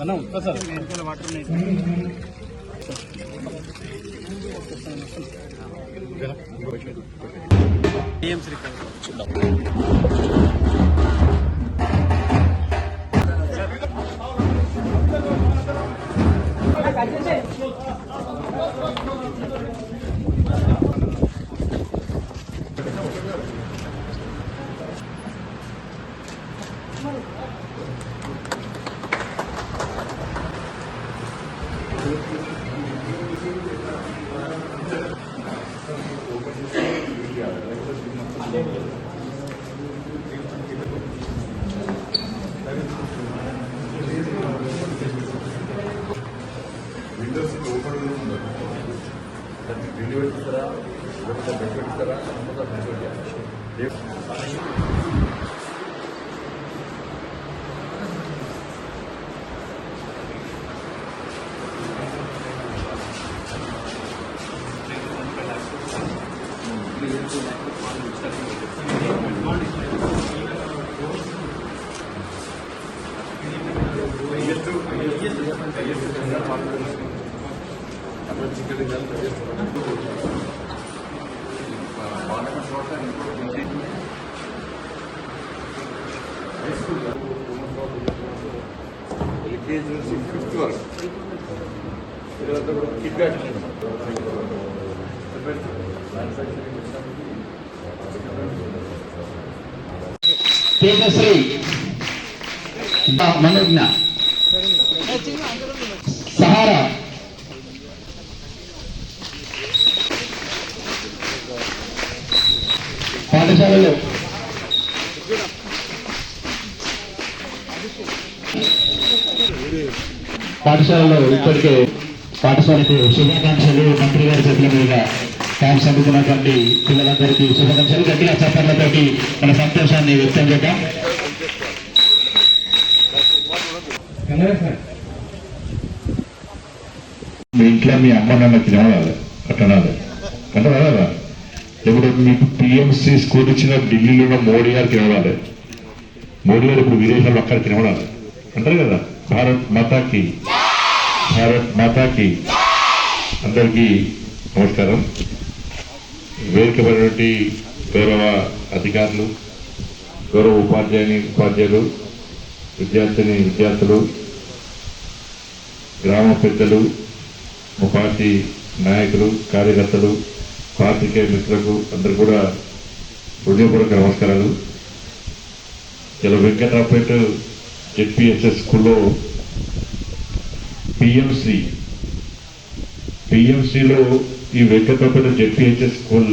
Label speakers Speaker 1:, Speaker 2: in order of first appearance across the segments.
Speaker 1: అన్న ఒక్కసారి ఏం శ్రీకాంత్
Speaker 2: విండోస్ పెట్టారా పార్లమెంట్ చోట ఇంకో ఎల్కేజీ నుంచి ఫిఫ్త్ వరకు ఇదంతా కూడా కిట్ బ్యాక్
Speaker 3: తేజశ్రీ మనోజ్ఞ సహారా పాఠశాలలో పాఠశాలలో ఇప్పటికే పాఠశాలకు శుభాకాంక్షలు. మంత్రి గారి చేతుల మీదుగా క్యాంప్స్ అందుకున్నటువంటి పిల్లలందరికీ శుభాకాంక్షలు. గట్టిగా చప్పట్లతోటి మన సంతోషాన్ని వ్యక్తం చేద్దాం.
Speaker 2: మీ ఇంట్లో మీ అమ్మ నాన్న తినవాలి అట్టనాలి కట్టరాదా ఇప్పుడు మీకు పిఎంసి స్కూల్ ఇచ్చిన ఢిల్లీలో ఉన్న మోడీ గారు తినవాలి మోడీ గారు ఇప్పుడు విదేశాల్లో అక్కడ తినవాలి అంటారు కదా. భారత్ మాతాకి. భారత్ మాతాకి. అందరికీ నమస్కారం. వేదికపడినటువంటి గౌరవ అధికారులు గౌరవ ఉపాధ్యాయుని ఉపాధ్యాయులు విద్యార్థిని విద్యార్థులు గ్రామ పెద్దలు పార్టీ నాయకులు కార్యకర్తలు పాత్రికేయ మిత్రులకు అందరు కూడా హృదయపూర్వక నమస్కారాలు. ఇలా వెంకట్రావుపేట జెడ్పిఎస్ఎస్ స్కూల్లో పిఎంసి. పిఎంసిలో ఈ వెంకట్రావుపేట జెడ్పిహెచ్ఎస్ స్కూల్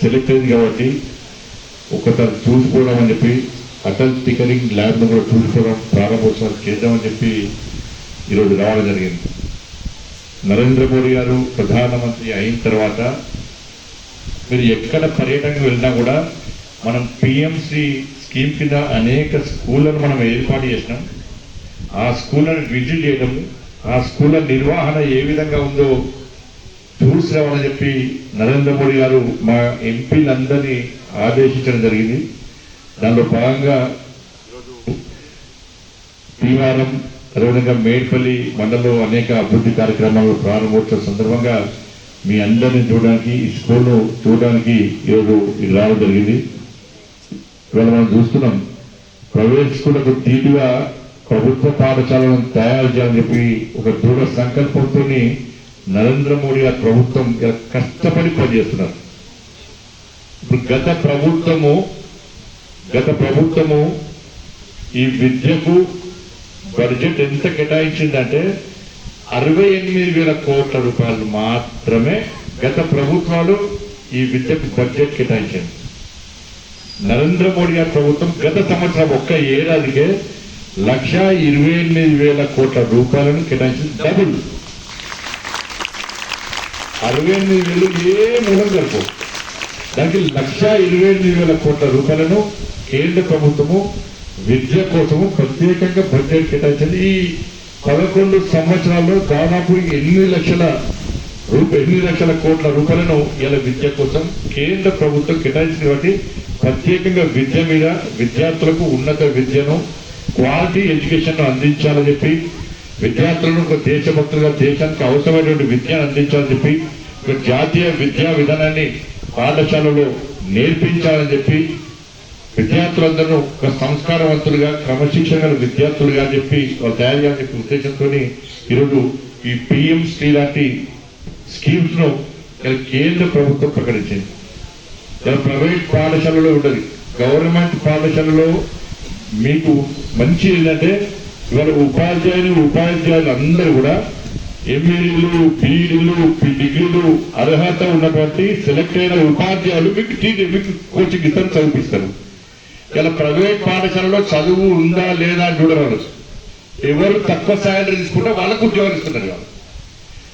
Speaker 2: సెలెక్ట్ అయింది కాబట్టి ఒకసారి చూసుకోవడం అని చెప్పి అటల్ టికరింగ్ ల్యాబ్ను కూడా చూసుకోవడం ప్రారంభోత్సవాలు చేద్దామని చెప్పి ఈరోజు రావడం జరిగింది. నరేంద్ర మోడీ గారు ప్రధానమంత్రి అయిన తర్వాత మీరు ఎక్కడ పర్యటనకు వెళ్ళినా కూడా మనం పిఎంసి స్కీమ్ కింద అనేక స్కూళ్ళను మనం ఏర్పాటు చేసినాం. ఆ స్కూళ్ళను విజిట్ చేయడం ఆ స్కూళ్ళ నిర్వహణ ఏ విధంగా ఉందో చూసి రావాలని చెప్పి నరేంద్ర మోడీ గారు మా ఎంపీలందరినీ ఆదేశించడం జరిగింది. దానిలో భాగంగా భీమారం అదేవిధంగా మేడ్పల్లి మండలంలో అనేక అభివృద్ధి కార్యక్రమాలు ప్రారంభోత్సవ సందర్భంగా మీ అందరిని చూడడానికి ఈ స్కూల్ను చూడడానికి ఈరోజు ఇది రావడం జరిగింది. ఇవాళ మనం చూస్తున్నాం ప్రైవేట్ స్కూళ్ళకు తీటుగా ప్రభుత్వ పాఠశాలను తయారు చేయాలని చెప్పి ఒక దృఢ సంకల్పంతో నరేంద్ర మోడీ గారి ప్రభుత్వం కష్టపడి పనిచేస్తున్నారు. ఇప్పుడు గత ప్రభుత్వము గత ప్రభుత్వము ఈ విద్యకు బడ్జెట్ ఎంత కేటాయించిందంటే అరవై ఎనిమిది వేల కోట్ల రూపాయలు మాత్రమే గత ప్రభుత్వాలు ఈ విద్యకు బడ్జెట్ కేటాయించింది నరేంద్ర మోడీ గారి ప్రభుత్వం గత సంవత్సరం ఒక్క ఏడాదికే లక్ష ఇరవై ఎనిమిది వేల కోట్ల రూపాయలను కేటాయించింది. డబుల్. అరవై ఎనిమిది వేలు ఏ మూలం జరుపు దానికి లక్ష ఇరవై ఎనిమిది వేల కోట్ల రూపాయలను కేంద్ర ప్రభుత్వము విద్య కోసము ప్రత్యేకంగా బడ్జెట్ కేటాయించింది. ఈ పదకొండు సంవత్సరాల్లో దాదాపు ఎనిమిది లక్షల రూప ఎనిమిది లక్షల కోట్ల రూపాయలను ఇలా విద్య కోసం కేంద్ర ప్రభుత్వం కేటాయించింది. కాబట్టి ప్రత్యేకంగా విద్య మీద విద్యార్థులకు ఉన్నత విద్యను క్వాలిటీ ఎడ్యుకేషన్ అందించాలని చెప్పి విద్యార్థులను ఒక దేశభక్తులుగా దేశానికి అవసరమైనటువంటి విద్యను అందించాలని చెప్పి ఒక జాతీయ విద్యా విధానాన్ని పాఠశాలలో నేర్పించాలని చెప్పి విద్యార్థులందరూ ఒక సంస్కారవంతులుగా క్రమశిక్షణ గల విద్యార్థులుగా చెప్పి వాళ్ళు తయారు చేయాలని చెప్పి ఉద్దేశంతో ఈరోజు ఈ పిఎం శ్రీ లాంటి స్కీమ్స్ను కేంద్ర ప్రభుత్వం ప్రకటించింది. ప్రైవేట్ పాఠశాలలో ఉండదు. గవర్నమెంట్ పాఠశాలలో మీకు మంచి ఏంటంటే ఇవాళ ఉపాధ్యాయులు ఉపాధ్యాయులు అందరూ కూడా ఎంఏలు బీఈడీలు డిగ్రీలు అర్హత ఉన్నటువంటి సెలెక్ట్ అయిన ఉపాధ్యాయులు మీకు టీచర్ మీకు కోచింగ్ ఇస్తారు చదివిస్తారు ఇలా ప్రైవేట్ పాఠశాలలో చదువు ఉందా లేదా అని చూడరాదు ఎవరు తక్కువ శాలరీ తీసుకుంటే వాళ్ళకు ఉద్యోగాలు ఇస్తున్నారు వాళ్ళు.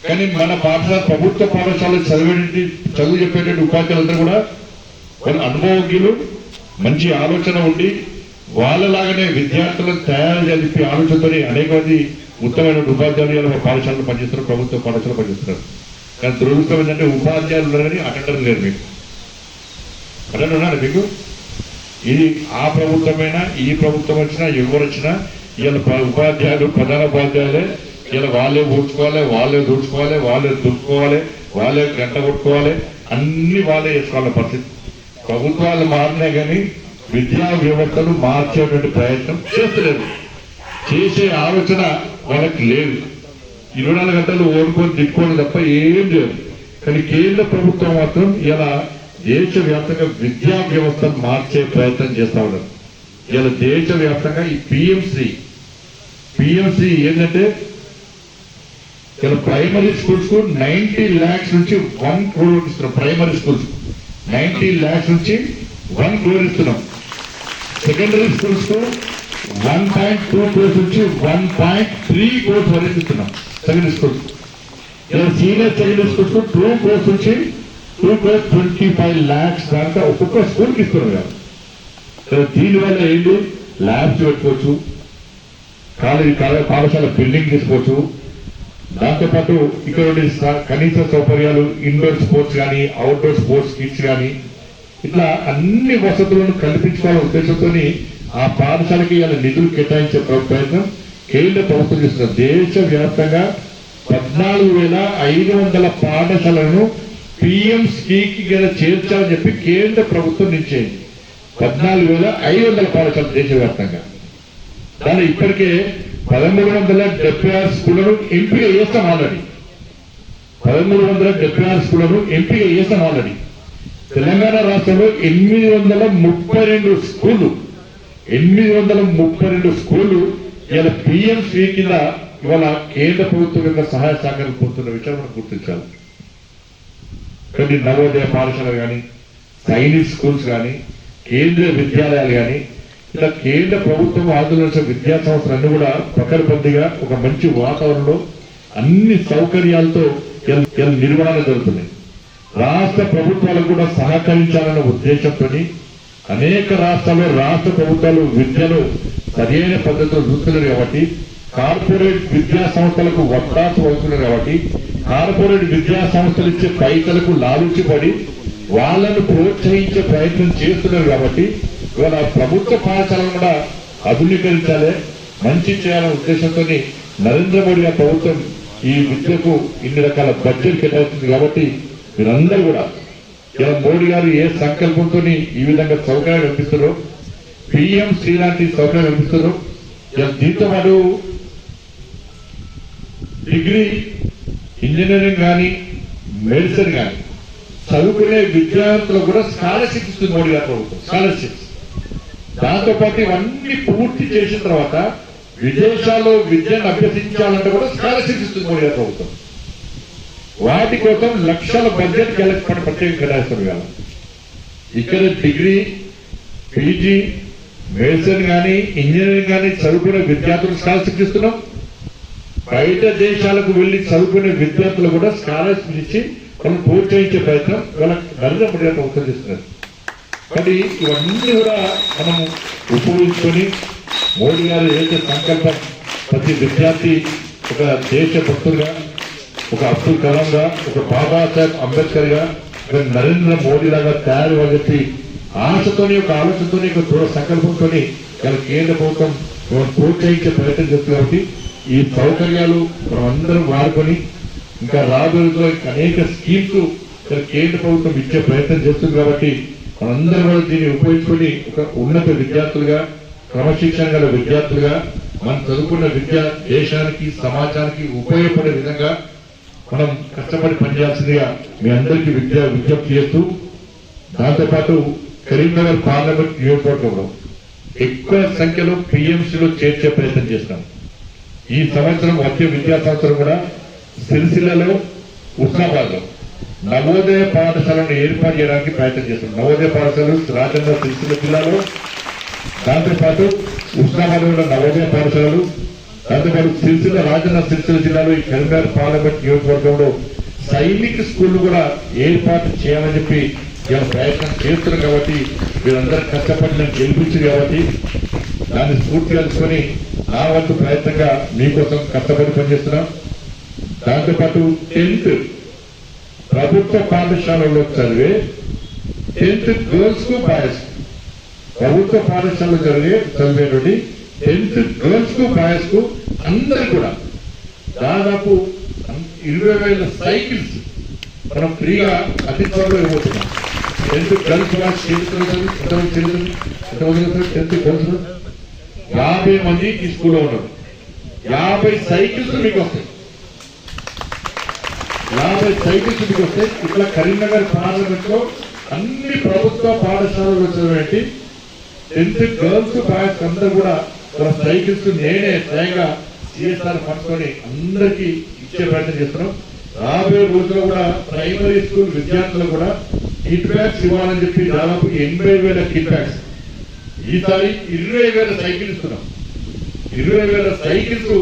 Speaker 2: కానీ మన పాఠశాల ప్రభుత్వ పాఠశాల చదివేటి చదువు చెప్పేటువంటి ఉపాధ్యాయులందరూ కూడా కానీ అనుభవజ్ఞులు మంచి ఆలోచన ఉండి వాళ్ళలాగానే విద్యార్థులను తయారు చేసి ఆలోచనతో అనేక మంది ఉత్తమైన ఉపాధ్యాయులు ఇలా పాఠశాలలో పనిచేస్తున్నారు ప్రభుత్వ పాఠశాలలో పనిచేస్తున్నారు. కానీ దురదృష్టం ఏంటంటే ఉపాధ్యాయులు ఉన్నారు కానీ అటెండర్ లేరు మీకు. అటెండర్ ఉన్నారు మీకు? ఇది ఆ ప్రభుత్వమైనా ఈ ప్రభుత్వం వచ్చినా ఎవరు వచ్చినా వీళ్ళ ఉపాధ్యాయులు ప్రధాన ఉపాధ్యాయులే వీళ్ళ వాళ్ళే ఊడ్చుకోవాలి వాళ్ళే దూడ్చుకోవాలి వాళ్ళే దుక్కుకోవాలి వాళ్ళే గంట కొట్టుకోవాలి అన్ని వాళ్ళే చేసుకోవాలి పరిస్థితి. ప్రభుత్వాలు మారినా కానీ విద్యా వ్యవస్థను మార్చేటువంటి ప్రయత్నం చేస్తలేదు. చేసే ఆలోచన వాళ్ళకి లేదు. ఇరవై నాలుగు గంటలు ఓడుకొని తిట్టుకోవడం తప్ప ఏం లేదు. కానీ కేంద్ర ప్రభుత్వం మాత్రం ఇలా దేశవ్యాప్తంగా విద్యా వ్యవస్థను మార్చే ప్రయత్నం చేస్తా ఉన్నారు. ఇలా దేశవ్యాప్తంగా ఈ పిఎంసి పిఎంసి ఏంటంటే ఇలా ప్రైమరీ స్కూల్స్కు నైన్టీ ల్యాక్స్ నుంచి వన్ క్రోడ్ ఇస్తున్నారు ప్రైమరీ స్కూల్స్ నైన్టీ ల్యాక్స్ నుంచి వన్ క్రోర్ ఇస్తున్నాం. సెకండరీ స్కూల్స్కు వన్ పాయింట్ టూ క్రోర్స్ నుంచి వన్ పాయింట్ త్రీ క్రోర్స్ వరకు ఇస్తున్నాం. సెకండరీ స్కూల్స్ ఇలా సీనియర్ సెకండరీ స్కూల్స్కు టూ క్రోర్స్ నుంచి two crores twenty five lakhs దాకా ఒక్కొక్క స్కూల్కి ఇస్తున్నాం కదా దీనివల్ల ఏంటి? ల్యాబ్స్ పెట్టుకోవచ్చు. కాలేజీ కాలేజీ పాఠశాల బిల్డింగ్ తీసుకోవచ్చు. దాంతోపాటు ఇక్కడ ఉండే కనీస సౌకర్యాలు ఇండోర్ స్పోర్ట్స్ కానీ అవుట్డోర్ స్పోర్ట్స్ కిట్స్ కానీ ఇట్లా అన్ని వసతులను కల్పించుకోవాలనే ఉద్దేశంతో ఆ పాఠశాలకి ఇలా నిధులు కేటాయించే ప్రయత్నం కేంద్ర ప్రభుత్వం చేస్తున్నారు దేశవ్యాప్తంగా పద్నాలుగు వేల ఐదు వందల పాఠశాలను పిఎం స్కీకి కింద చేర్చాలని చెప్పి కేంద్ర ప్రభుత్వం నిశ్చయింది పద్నాలుగు వేల ఐదు వందల పాఠశాలలు దేశవ్యాప్తంగా. దాని ఇప్పటికే పదమూడు వందల డెబ్బై ఆరు స్కూళ్ళను ఎంపిక చేస్తాం ఆల్రెడీ పదమూడు వందల డెబ్బై ఆరు స్కూళ్ళను ఎంపిక చేస్తాం ఆల్రెడీ తెలంగాణ రాష్ట్రంలో ఎనిమిది వందల ముప్పై రెండు స్కూళ్ళు ఎనిమిది వందల ముప్పై రెండు స్కూళ్ళు ఇలా పిఎం శ్రీ కింద ఇవాళ కేంద్ర ప్రభుత్వం కింద సహాయ సహకారం పొందుతున్న విషయం మనం గుర్తించాలి. కొన్ని నవోదయ పాఠశాలలు కానీ సైనిక్ స్కూల్స్ కానీ కేంద్రీయ విద్యాలయాలు కానీ ఇలా కేంద్ర ప్రభుత్వం ఆందోళన విద్యా సంస్థలన్నీ కూడా పకడ్బందీగా ఒక మంచి వాతావరణంలో అన్ని సౌకర్యాలతో నిర్వహణ జరుగుతున్నాయి రాష్ట్ర ప్రభుత్వాలకు కూడా సహకరించాలన్న ఉద్దేశంతో అనేక రాష్ట్రాల్లో రాష్ట్ర ప్రభుత్వాలు విద్యను సరైన పద్ధతిలో చూస్తున్నారు కాబట్టి కార్పొరేట్ విద్యా సంస్థలకు వత్తాసు అవుతున్నారు కాబట్టి కార్పొరేట్ విద్యా సంస్థలు ఇచ్చే పైసలకు లాభించబడి వాళ్ళను ప్రోత్సహించే ప్రయత్నం చేస్తున్నారు కాబట్టి ఇవాళ ప్రభుత్వ పాఠశాలను కూడా ఆధునీకరించాలి మంచి చేయాలనే ఉద్దేశంతో నరేంద్ర మోడీ ప్రభుత్వం ఈ విద్యకు ఇన్ని రకాల బడ్జెట్ కేటాయిస్తుంది కాబట్టి మీరందరూ కూడా ఇలా మోడీ గారు ఏ సంకల్పంతో ఈ విధంగా సౌకర్యాలు కల్పిస్తారో పిఎం శ్రీ లాంటి సౌకర్యాలు కల్పిస్తారో ఇలా దీంతో పాటు డిగ్రీ ఇంజనీరింగ్ కానీ మెడిసిన్ కానీ చదువుకునే విద్యార్థులకు కూడా స్కాలర్షిప్ ఇస్తుంది మోడీ గారు ప్రభుత్వం. స్కాలర్షిప్స్ దాంతో పాటు ఇవన్నీ పూర్తి చేసిన తర్వాత విదేశాల్లో విద్యను అభ్యసించాలంటే కూడా స్కాలర్షిప్ ఇస్తుంది మోడీ ప్రభుత్వం. వాటి కోసం లక్షల బడ్జెట్ కలెక్ట్ ప్రత్యేక కేటాయిస్తారు కాదు. ఇక్కడ డిగ్రీ పీజీ మెడిసిన్ కానీ ఇంజనీరింగ్ కానీ చదువుకునే విద్యార్థులకు స్కాలర్షిప్ ఇస్తున్నాం. బయట దేశాలకు వెళ్ళి చదువుకునే విద్యార్థులు కూడా స్కాలర్షిప్ ఇచ్చి వాళ్ళు ప్రోత్సహించే ప్రయత్నం వాళ్ళ నరేంద్ర మోడీ ప్రభుత్వం చేస్తున్నారు. మరి ఇవన్నీ కూడా మనం ఉపయోగించుకొని మోడీ గారు ఏదైతే సంకల్పం ప్రతి విద్యార్థి ఒక దేశ భక్తులుగా ఒక అబ్దుల్ కలాం గా ఒక బాబాసాహెబ్ అంబేద్కర్గా ఒక నరేంద్ర మోడీ లాగా తయారు అని చెప్పి ఆశతోని ఒక ఆలోచనతోని ఒక దృఢ సంకల్పంతో ఇలా కేంద్ర ప్రభుత్వం ప్రోత్సహించే ప్రయత్నం చేస్తుంది కాబట్టి ఈ సౌకర్యాలు మనం అందరం వాడుకొని ఇంకా రాబోయే అనేక స్కీమ్స్ కేంద్ర ప్రభుత్వం ఇచ్చే ప్రయత్నం చేస్తుంది కాబట్టి మనందరం కూడా దీన్ని ఉపయోగించుకొని ఒక ఉన్నత విద్యార్థులుగా క్రమశిక్షణ గల విద్యార్థులుగా మనం చదువుకున్న విద్య దేశానికి సమాజానికి ఉపయోగపడే విధంగా మనం కష్టపడి పనిచేయాల్సిందిగా మీ అందరికీ విద్య విజ్ఞప్తి చేస్తూ దాంతోపాటు కరీంనగర్ పార్లమెంట్ నియోజకవర్గంలో ఎక్కువ సంఖ్యలో పిఎంసీలో చేర్చే ప్రయత్నం చేస్తాం. ఈ సంవత్సరం వచ్చే విద్యా సంవత్సరం కూడా సిరిసిల్లలో ఉస్మాబాద్లో నవోదయ పాఠశాలను ఏర్పాటు చేయడానికి ప్రయత్నం చేస్తున్నాం. నవోదయ పాఠశాలలు రాజన్న సిరిసిల్ల జిల్లాలో. దాంతోపాటు ఉస్మాబాద్లో నవోదయ పాఠశాలలు దాంతోపాటు సిరిసిల్ల రాజన్న సిరిసిల్ల జిల్లాలో ఈ కరీంనగర్ పార్లమెంట్ నియోజకవర్గంలో సైనిక స్కూల్ కూడా ఏర్పాటు చేయాలని చెప్పి మేము ప్రయత్నం చేస్తున్నాం కాబట్టి వీరందరూ కష్టపడి నేను గెలిపించారు కాబట్టి దాన్ని స్ఫూర్తి కలుసుకొని నా వంతు ప్రయత్నంగా మీకోసం కష్టపడి పనిచేస్తున్నాం. దాంతోపాటు టెన్త్ ప్రభుత్వ పాఠశాలలో చదివే టెన్త్ గర్ల్స్కు బాయ్స్ ప్రభుత్వ పాఠశాలలో చదివే చదివేటువంటి టెన్త్ గర్ల్స్కు బాయ్స్కు అందరు కూడా దాదాపు ఇరవై వేల సైకిల్స్ మనం ఫ్రీగా అతి త్వరలో ఇవ్వబోతున్నాం. టెన్త్ గర్ల్స్ బాయ్స్ ఎంతమంది ఎంతమంది టెన్త్ గర్ల్స్ యాభై మంది ఈ స్కూల్లో ఉన్నారు. యాభై సైకిల్స్ మీకు వస్తాయి. యాభై సైకిల్స్ వస్తే ఇట్లా కరీంనగర్ పార్లమెంట్లో అన్ని ప్రభుత్వ పాఠశాలలు వచ్చినటువంటి టెన్త్ గర్ల్స్ బాయ్స్ అందరూ కూడా మన సైకిల్స్ నేనే స్వయంగా సిఎస్ఆర్ పట్టుకొని అందరికీ ఇచ్చే ప్రయత్నం చేస్తున్నాం. రాబోయే రోజుల్లో కూడా ప్రైమరీ స్కూల్ విద్యార్థులు కూడా కిట్ బ్యాగ్స్ ఇవ్వాలని చెప్పి దాదాపు ఎనభై వేల కిట్ బ్యాగ్స్. ఈసారి ఇరవై వేల సైకిల్ ఇస్తున్నాం. ఇరవై వేల సైకిల్స్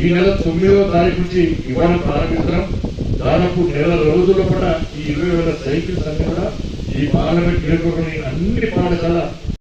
Speaker 2: ఈ నెల తొమ్మిదవ తారీఖు నుంచి ఇవ్వడం ప్రారంభిస్తున్నాం. దాదాపు నెల రోజుల్లో కూడా ఈ ఇరవై వేల సైకిల్స్ అన్ని కూడా ఈ పార్లమెంట్ నియోజకవర్గంలోని అన్ని పాఠశాల